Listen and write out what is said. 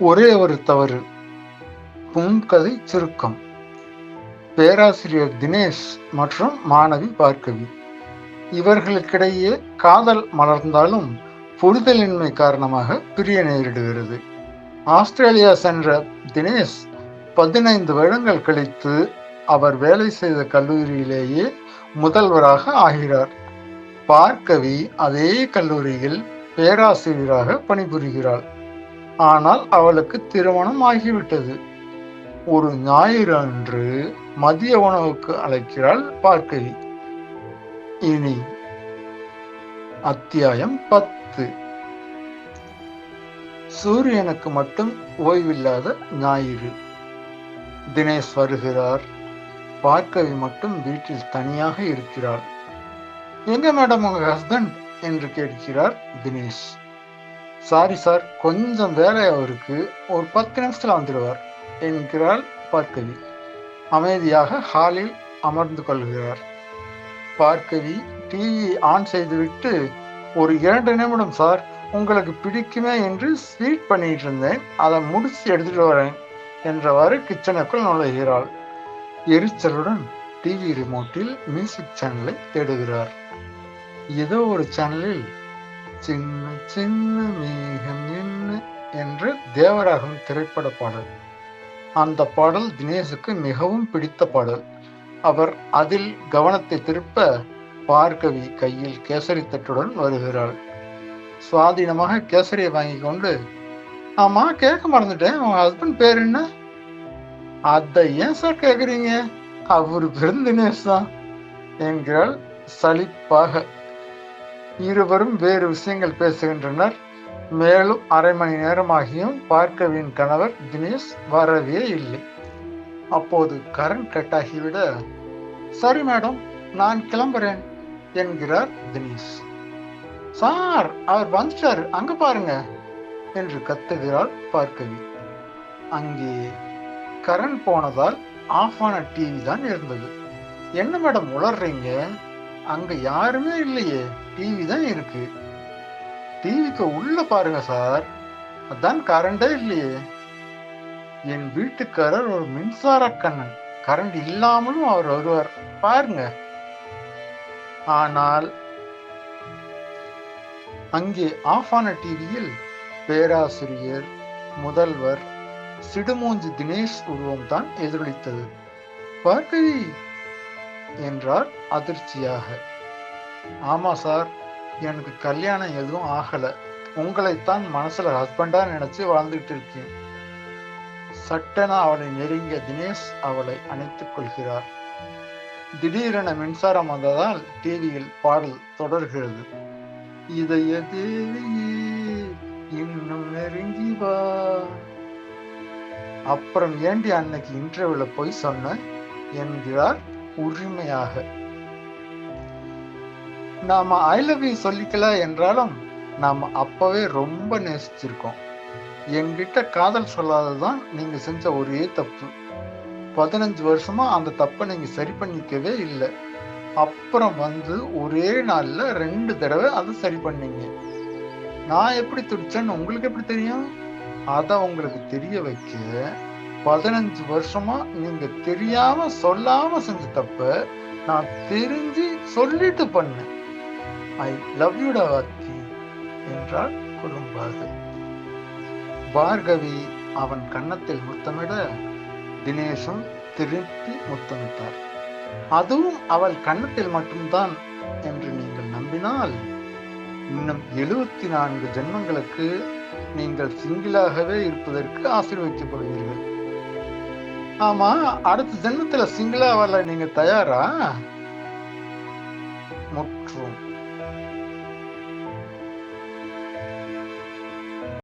ஒரே ஒரு தவறு. புன்கதை சுருக்கம். பேராசிரியர் தினேஷ் மற்றும் மாணவி பார்க்கவி இவர்களுக்கிடையே காதல் மலர்ந்தாலும் புரிதலின்மை காரணமாக பிரிய நேரிடுகிறது. ஆஸ்திரேலியா சென்ற தினேஷ் பதினைந்து வருடங்கள் கழித்து அவர் வேலை செய்த கல்லூரியிலேயே முதல்வராக ஆகிறார். பார்க்கவி அதே கல்லூரியில் பேராசிரியராக பணிபுரிகிறாள். ஆனால் அவளுக்கு திருமணம் ஆகிவிட்டது. ஒரு ஞாயிறு அன்று மதிய உணவுக்கு அழைக்கிறாள் பார்க்கவி இனி அத்தியாயம் பத்து. சூரியனுக்கு மட்டும் ஓய்வில்லாத ஞாயிறு. தினேஷ் வருகிறார். பார்க்கவி மட்டும் வீட்டில் தனியாக இருக்கிறார் எங்க மேடம் உங்க ஹஸ்பண்ட் என்று கேட்கிறார் தினேஷ். சாரி சார் கொஞ்சம் வேலை அவருக்கு ஒரு பத்து நிமிஷத்துல வந்துடுவார். என்கிறாள் பார்க்கவி அமைதியாக ஹாலில் அமர்ந்து கொள்கிறார். பார்க்கவி டிவி ஆன் செய்துவிட்டு ஒரு இரண்டு நிமிடம் சார் உங்களுக்கு பிடிக்குமே என்று ஸ்வீட் பண்ணிட்டு இருந்தேன். அதை முடிச்சு எடுத்துட்டு வரேன். என்றவாறு கிச்சனுக்குள் நுழைகிறாள். எரிச்சலுடன் டிவி ரிமோட்டில் மியூசிக் சேனலை தேடுகிறார். ஏதோ ஒரு சேனலில் சின்ன சின்ன மேகம் என்ன என்று தேவராகம் திரைப்பட பாடல். அந்த பாடல் தினேஷுக்கு மிகவும் பிடித்த பாடல். அவர் அதில் கவனத்தை திருப்ப பார்க்கவி கையில் கேசரி தட்டுடன் வருகிறாள். சுவாதீனமாக கேசரியை வாங்கி கொண்டு ஆமா கேட்க மறந்துட்டேன். உங்க ஹஸ்பண்ட் பேர் என்ன? அதை ஏன் சார் கேக்குறீங்க? அவரு பெருந்தினேஷ் தான். என்கிறாள் சலிப்பாக. இருவரும் வேறு விஷயங்கள் பேசுகின்றனர். மேலும் அரை மணி நேரமாகியும் பார்க்கவின் கணவர் தினேஷ் வரவே இல்லை. அப்போது கரண்ட் கட் ஆகிவிட சரி மேடம் நான் கிளம்புறேன் என்கிறார் தினேஷ். சார் அவர் வந்துட்டார் அங்க பாருங்க என்று கத்துகிறாள் பார்க்கவி அங்கே கரண்ட் போனதால் ஆஃப் ஆன டிவி தான் இருந்தது. என்ன மேடம் உளர்றீங்க? அங்க யாருமே இல்லையே. டிவி தான் இருக்கு. டிவிக்கு உள்ள பாருங்க சார். அதான் கரண்டே இல்லையே. என் வீட்டுக்காரர் ஒரு மின்சார கண்ணன். கரண்ட் இல்லாமலும் அவர் வருவார். பாருங்க. ஆனால் அங்கே ஆஃப் ஆன டிவியில் பேராசிரியர் முதல்வர் சிடுமூஞ்சி தினேஷ் உருவம் தான் எதிரொலித்தது. பார்க்கவி என்றார் அதிர்ச்சியாக. ஆமாம் சார் எனக்கு கல்யாணம் எதுவும் ஆகலை. உங்களைத்தான் மனசில் ஹஸ்பண்டாக நினச்சி வாழ்ந்துகிட்டு இருக்கேன். சட்டென அவளை நெருங்கிய தினேஷ் அவளை அணைத்துக் கொள்கிறார். திடீரென மின்சாரம் வந்ததால் டிவியில் பாடல் தொடர்கிறது. இதய தேவியே இன்னும் நெருங்கி வா. அப்புறம் ஏண்டி அன்னைக்கு இன்டர்வியூல போய் சொன்ன? என்கிறார் உரிமையாக. நாம ஐ லவ் யூ சொல்லிக்கல என்றாலும் நாம அப்பவே ரொம்ப நேசிச்சிருக்கோம். என்கிட்ட காதல் சொல்லாததுதான் நீங்க செஞ்ச ஒரே தப்பு. பதினஞ்சு வருஷமா அந்த தப்பை நீங்க சரி பண்ணிக்கவே இல்லை. அப்புறம் வந்து ஒரே நாள்ல ரெண்டு தடவை அதை சரி பண்ணீங்க. நான் எப்படி துடிச்சேன்னு உங்களுக்கு எப்படி தெரியும்? அதை உங்களுக்கு தெரிய வைக்க பதினஞ்சு வருஷமா நீங்க தெரியாம சொல்லாம செஞ்ச தப்ப நான் தெரிஞ்சு சொல்லிட்டு பண்ணேன். ஐ லவ் யூடா வாத்தி என்றாள் குறும்பாது பார்கவி அவன் கன்னத்தில் முத்தமிட தினேஷும் திருப்பி முத்தமிட்டார். அதுவும் அவள் கன்னத்தில் மட்டும்தான் என்று நீங்கள் நம்பினால் இன்னும் எழுபத்தி நான்கு ஜென்மங்களுக்கு நீங்கள் சிங்கிளாகவே இருப்பதற்கு ஆசீர்வதிக்கப்படுவீர்கள் ஆமா அடுத்த ஜென்மத்துல சிங்கிளா வரல நீங்க தயாரா? முற்றும்.